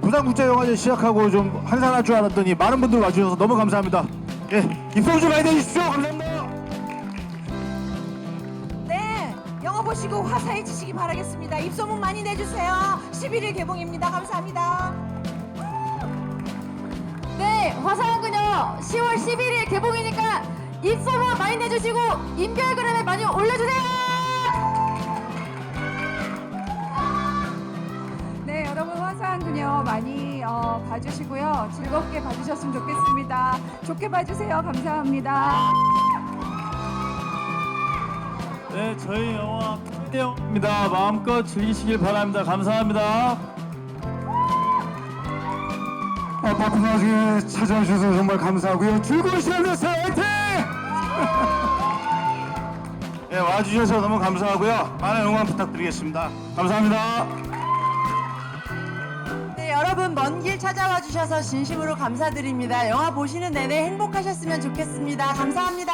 부산국제영화제 시작하고 좀 한산할 줄 알았더니 많은 분들 와주셔서 너무 감사합니다. 예, 입소문 좀 많이 내주십시오. 감사합니다. 네, 영화 보시고 화사해지시기 바라겠습니다. 입소문 많이 내주세요. 11일 개봉입니다. 감사합니다. 네, 화사한 그녀 10월 11일 개봉이니까 입소문 많이 내주시고 인별그램에 많이 올려주세요. 그녀 많이 어, 봐주시고요. 즐겁게 봐주셨으면 좋겠습니다. 좋게 봐주세요. 감사합니다. 네, 저희 영화 내용입니다. 마음껏 즐기시길 바랍니다. 감사합니다. 아, 바쁜 와중에 찾아와 주셔서 정말 감사하고요. 즐거운 시간 되세요. 화이팅! 네, 와주셔서 너무 감사하고요. 많은 응원 부탁드리겠습니다. 감사합니다. 네, 여러분 먼 길 찾아와 주셔서 진심으로 감사드립니다. 영화 보시는 내내 행복하셨으면 좋겠습니다. 감사합니다.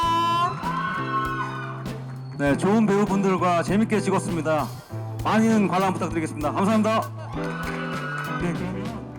네, 좋은 배우분들과 재밌게 찍었습니다. 많은 관람 부탁드리겠습니다. 감사합니다. 네, 그럼